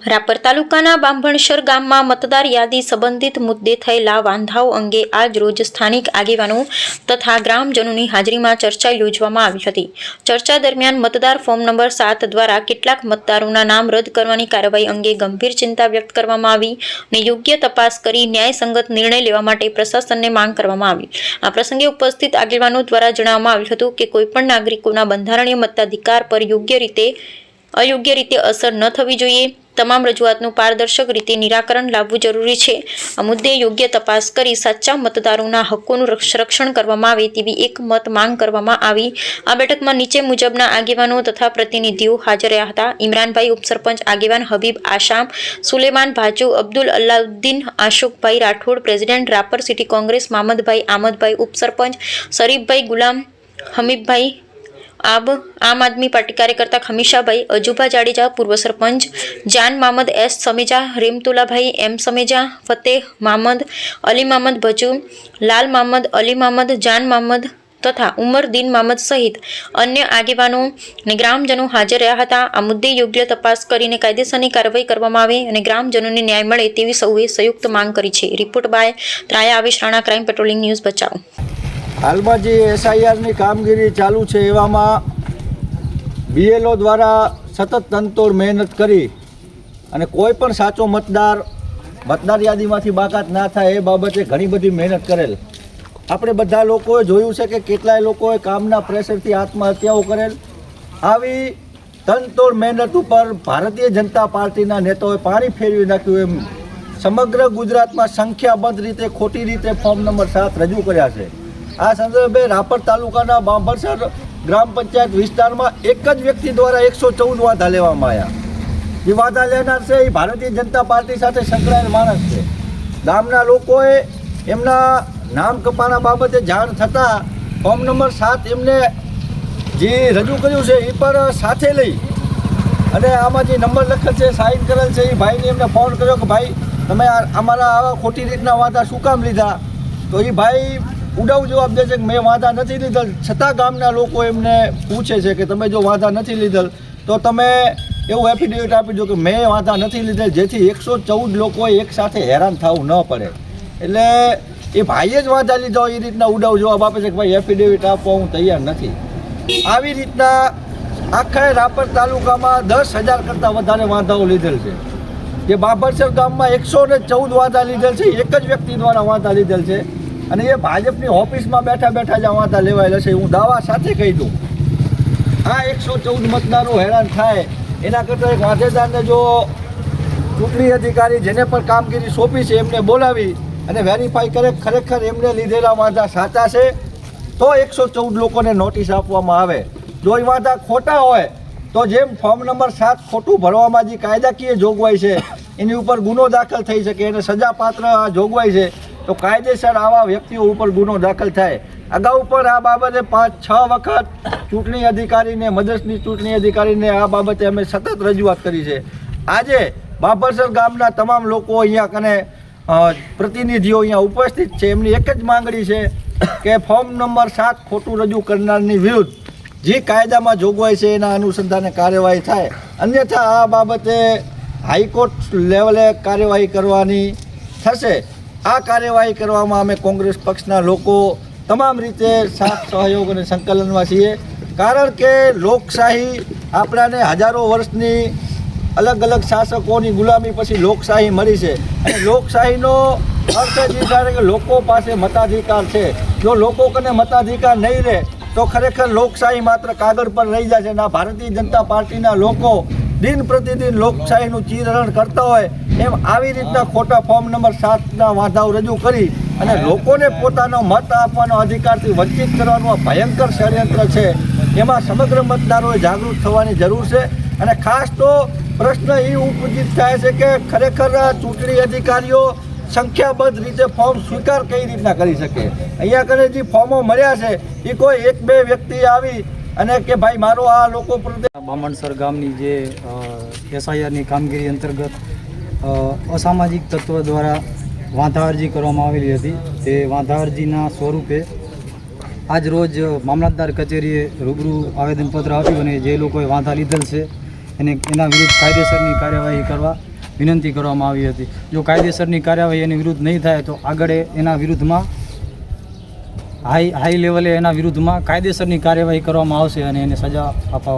રાપર તાલુકાના બાંભણસર ગામમાં મતદાર યાદી સંબંધિત મુદ્દે થયેલા વાંધાઓ અંગે આજ રોજ સ્થાનિક આગેવાનો તથા ગ્રામજનોની હાજરીમાં ચર્ચા યોજવામાં આવી હતી. ચર્ચા દરમિયાન મતદાર ફોર્મ નંબર સાત દ્વારા કેટલાક મતદારોના નામ રદ કરવાની કાર્યવાહી અંગે ગંભીર ચિંતા વ્યક્ત કરવામાં આવી અને યોગ્ય તપાસ કરી ન્યાયસંગત નિર્ણય લેવા માટે પ્રશાસનને માંગ કરવામાં આવી. આ પ્રસંગે ઉપસ્થિત આગેવાનો દ્વારા જણાવવામાં આવ્યું હતું કે કોઈપણ નાગરિકોના બંધારણીય મતાધિકાર પર યોગ્ય રીતે અયોગ્ય રીતે અસર ન થવી જોઈએ. તમામ રજૂઆતનું પારદર્શક રીતે નિરાકરણ લાવવું જરૂરી છે. આ મુદ્દે યોગ્ય તપાસ કરી સાચા મતદારોના રક્ષ- રક્ષણ કરવામાં આવે તેવી એક મત માંગ કરવામાં આવી. આ બેઠકમાં નીચે મુજબના આગેવાનો તથા પ્રતિનિધિઓ હાજર રહ્યા હતા. ઇમરાનભાઈ ઉપસરપંચ આગેવાન હબીબ આશામ, સુલેમાન ભાજુ, અબ્દુલ અલ્લાઉદ્દીન આશુકભાઈ રાઠોડ પ્રેસિડેન્ટ રાપર સિટી કોંગ્રેસ, મામદભાઈ આમદભાઈ ઉપસરપંચ, શરીફભાઈ ગુલામ હમીબભાઈ આબ આમ આદમી પાર્ટી કાર્યકર્તા ખમીશાભાઈ, અજુભા જાડેજા, પૂર્વ સરપંચ જાન મામદ એસ સમેજા, રેમતુલાભાઈ એમ સમેજા, ફતેહ મામદ, અલી મામદ ભજુ, લાલ મામદ, અલી મામદ, જાન મામદ તથા ઉમર દીન મામદ સહિત અન્ય આગેવાનો અને ગ્રામજનો હાજર રહ્યા હતા. આ મુદ્દે યોગ્ય તપાસ કરીને કાયદેસરની કાર્યવાહી કરવામાં આવે અને ગ્રામજનોને ન્યાય મળે તેવી સૌએ સંયુક્ત માંગ કરી છે. Report by ત્રાયા Avesh Rana, crime patrolling news બચાવ હાલમાં જે એસઆઈઆરની કામગીરી ચાલુ છે, એવામાં બીએલઓ દ્વારા સતત તનતોડ મહેનત કરી અને કોઈ પણ સાચો મતદાર મતદાર યાદીમાંથી બાકાત ના થાય એ બાબતે ઘણી બધી મહેનત કરેલ. આપણે બધા લોકોએ જોયું છે કે કેટલાય લોકોએ કામના પ્રેશરથી આત્મહત્યાઓ કરેલ. આવી તનતોડ મહેનત ઉપર ભારતીય જનતા પાર્ટીના નેતાઓએ પાણી ફેરવી નાખ્યું એમ સમગ્ર ગુજરાતમાં સંખ્યાબંધ રીતે, ખોટી રીતે ફોર્મ નંબર સાત રજૂ કર્યા છે. આ સંદર્ભે રાપર તાલુકાના બાંભરસર ગ્રામ પંચાયત વિસ્તારમાં એક જ વ્યક્તિ દ્વારા એકસો ચૌદ વાંધા લેવામાં આવ્યા. જે વાંધા લેનાર છે એ ભારતીય જનતા પાર્ટી સાથે સંકળાયેલ માણસ છે. ગામના લોકોએ એમના નામ કપાના બાબતે જાણ થતાં ફોર્મ નંબર સાત એમને જે રજૂ કર્યું છે એ પર સાથે લઈ અને આમાં જે નંબર લખેલ છે સાઇન કરેલ છે, એ ભાઈને એમને ફોન કર્યો કે ભાઈ, તમે અમારા આવા ખોટી રીતના વાંધા શું કામ લીધા? તો એ ભાઈ ઉડાવ જવાબ દે છે કે મેં વાંધા નથી લીધેલ છતાં ગામના લોકો એમને પૂછે છે કે તમે જો વાંધા નથી લીધેલ તો તમે એવું એફિડેવિટ આપી દો કે મેં વાંધા નથી લીધેલ જેથી એકસો ચૌદ લોકોએ એક સાથે હેરાન થવું ન પડે. એટલે એ ભાઈએ જ વાંધા લીધો એ રીતના ઉડાવ જવાબ આપે છે કે ભાઈ એફિડેવિટ આપવા હું તૈયાર નથી. આવી રીતના આખા રાપર તાલુકામાં દસ હજાર કરતાં વધારે વાંધાઓ લીધેલ છે. જે બાબરસર ગામમાં એકસો ને ચૌદ વાંધા લીધેલ છે, એક જ વ્યક્તિ દ્વારા વાંધા લીધેલ છે. અને એ ભાજપની ઓફિસમાં બેઠા બેઠા જ વાંધા લેવાયેલા છે, હું દાવા સાથે કહી દઉં. આ એકસો ચૌદ મતદારો હેરાન થાય. એના કરતાં એક વાંધેદારને જો ચૂંટણી અધિકારી જેને પણ કામગીરી સોંપી છે, એમને બોલાવી અને વેરીફાઈ કરે, ખરેખર એમને લીધેલા વાંધા સાચા છે, તો એકસો ચૌદ લોકોને નોટિસ આપવામાં આવે. જો એ વાંધા ખોટા હોય, તો જેમ ફોર્મ નંબર સાત ખોટું ભરવામાં જે કાયદાકીય જોગવાઈ છે, એની ઉપર ગુનો દાખલ થઈ શકે, એને સજાપાત્ર જોગવાઈ છે તો કાયદેસર આવા વ્યક્તિઓ ઉપર ગુનો દાખલ થાય. અગાઉ પણ આ બાબતે પાંચ, છ વખત ચૂંટણી અધિકારીને મદદની ચૂંટણી અધિકારીને આ બાબતે અમે સતત રજૂઆત કરી છે. આજે બાબરસર ગામના તમામ લોકો અહીંયા કને પ્રતિનિધિઓ અહીંયા ઉપસ્થિત છે. એમની એક જ માંગણી છે કે ફોર્મ નંબર સાત ખોટું રજૂ કરનારની વિરુદ્ધ જે કાયદામાં જોગવાઈ છે એના અનુસંધાને કાર્યવાહી થાય. અન્યથા આ બાબતે હાઈકોર્ટ લેવલે કાર્યવાહી કરવાની થશે. આ કાર્યવાહી કરવામાં અમે કોંગ્રેસ પક્ષના લોકો તમામ રીતે સાથ, સહયોગ અને સંકલનમાં છીએ. કારણ કે લોકશાહી આપણાને હજારો વર્ષની અલગ અલગ શાસકોની ગુલામી પછી લોકશાહી મળી છે. અને લોકશાહીનો અર્થ જ કે લોકો પાસે મતાધિકાર છે. જો લોકો કને મતાધિકાર નહીં રહે, તો ખરેખર લોકશાહી માત્ર કાગળ પર રહી છે અને ભારતીય જનતા પાર્ટીના લોકો દિન પ્રતિદિન લોકશાહીનું ચીરહરણ કરતા હોય, એમ આવી રીતના ખોટા ફોર્મ નંબર સાતના વાંધાઓ રજૂ કરી અને લોકોને પોતાનો મત આપવાનો અધિકારથી વંચિત કરવાનું આ ભયંકર ષડયંત્ર છે. એમાં સમગ્ર મતદારોએ જાગૃત થવાની જરૂર છે અને ખાસ તો પ્રશ્ન એ ઉપજિત થાય છે કે ખરેખર ચૂંટણી અધિકારીઓ સંખ્યાબદ્ધ રીતે ફોર્મ સ્વીકાર કઈ રીતના કરી શકે? અહીંયા કરે જે ફોર્મો મળ્યા છે, એ કોઈ એક બે વ્યક્તિ આવી અને કે ભાઈ, મારો આ લોકો બામણસર ગામની જે એસઆઈઆરની કામગીરી અંતર્ગત અસામાજિક તત્વો દ્વારા વાંધા અરજી કરવામાં આવેલી હતી. તે વાંધા અરજીના સ્વરૂપે આજ રોજ મામલતદાર કચેરીએ રૂબરૂ આવેદનપત્ર આપ્યું અને જે લોકોએ વાંધા લીધેલ છે, એને, એના વિરુદ્ધ કાયદેસરની કાર્યવાહી કરવા વિનંતી કરવામાં આવી હતી. જો કાયદેસરની કાર્યવાહી એની વિરુદ્ધ નહીં થાય, તો આગળ એના વિરુદ્ધમાં હાઈ હાઈ લેવલે એના વિરુદ્ધમાં કાયદેસરની કાર્યવાહી કરવામાં આવશે અને એને સજા આપવા